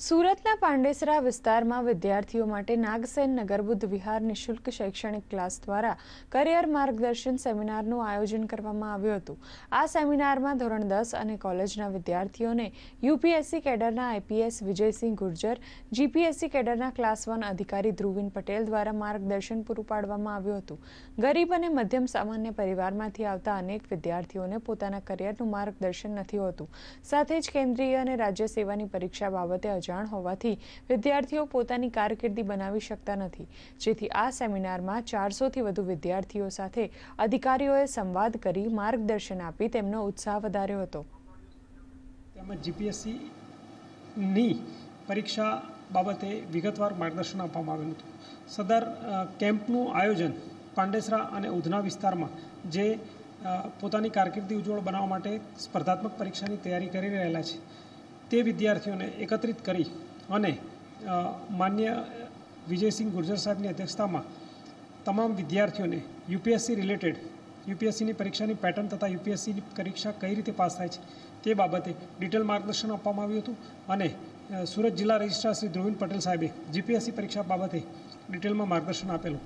સુરતના પાંડેસરા વિસ્તારમાં વિદ્યાર્થીઓ માટે નાગસેન નગરબુદ્ધ વિહાર નિઃશુલ્ક શૈક્ષણિક ક્લાસ દ્વારા કરિયર માર્ગદર્શન સેમિનારનું આયોજન કરવામાં આવ્યું હતું. આ સેમિનારમાં ધોરણ દસ અને કોલેજના વિદ્યાર્થીઓને યુપીએસસી કેડરના આઈપીએસ વિજયસિંહ ગુર્જર, જીપીએસસી કેડરના ક્લાસ વન અધિકારી ધ્રુવિન પટેલ દ્વારા માર્ગદર્શન પૂરું પાડવામાં આવ્યું હતું. ગરીબ અને મધ્યમ સામાન્ય પરિવારમાંથી આવતા અનેક વિદ્યાર્થીઓને પોતાના કરિયરનું માર્ગદર્શન નથી હોતું. સાથે જ કેન્દ્રીય અને રાજ્ય સેવાની પરીક્ષા બાબતે અજાણ હોવાથી વિદ્યાર્થીઓ પોતાની કારકિર્દી બનાવી શકતા નથી. જેથી આ સેમિનારમાં ચારસોથી વધુ વિદ્યાર્થીઓ સાથે અધિકારીઓએ સંવાદ કરી માર્ગદર્શન આપી તેમનો ઉત્સાહ વધાર્યો હતો. તેમજ જીપીએસસીની પરીક્ષા બાબતે વિગતવાર માર્ગદર્શન આપવામાં આવેલું હતું. સદર કેમ્પનું આયોજન પાંડેસરા અને ઉધના વિસ્તારમાં જે પોતાની કારકિર્દી ઉજ્જવળ બનાવવા માટે સ્પર્ધાત્મક પરીક્ષાની તૈયારી કરી રહેલા છે. તે વિદ્યાર્થીઓને એકત્રિત કરી અને માન્ય વિજયસિંહ ગુર્જર સાહેબની અધ્યક્ષતામાં તમામ વિદ્યાર્થીઓને યુપીએસસી રિલેટેડ યુપીએસસીની પરીક્ષાની પેટર્ન તથા યુપીએસસીની પરીક્ષા કઈ રીતે પાસ થાય છે તે બાબતે ડિટેલ માર્ગદર્શન આપવામાં આવ્યું હતું અને સુરત જિલ્લા રજિસ્ટ્રાર શ્રી ધ્રુવિન પટેલ સાહેબે જીપીએસસી પરીક્ષા બાબતે ડિટેલમાં માર્ગદર્શન આપેલું.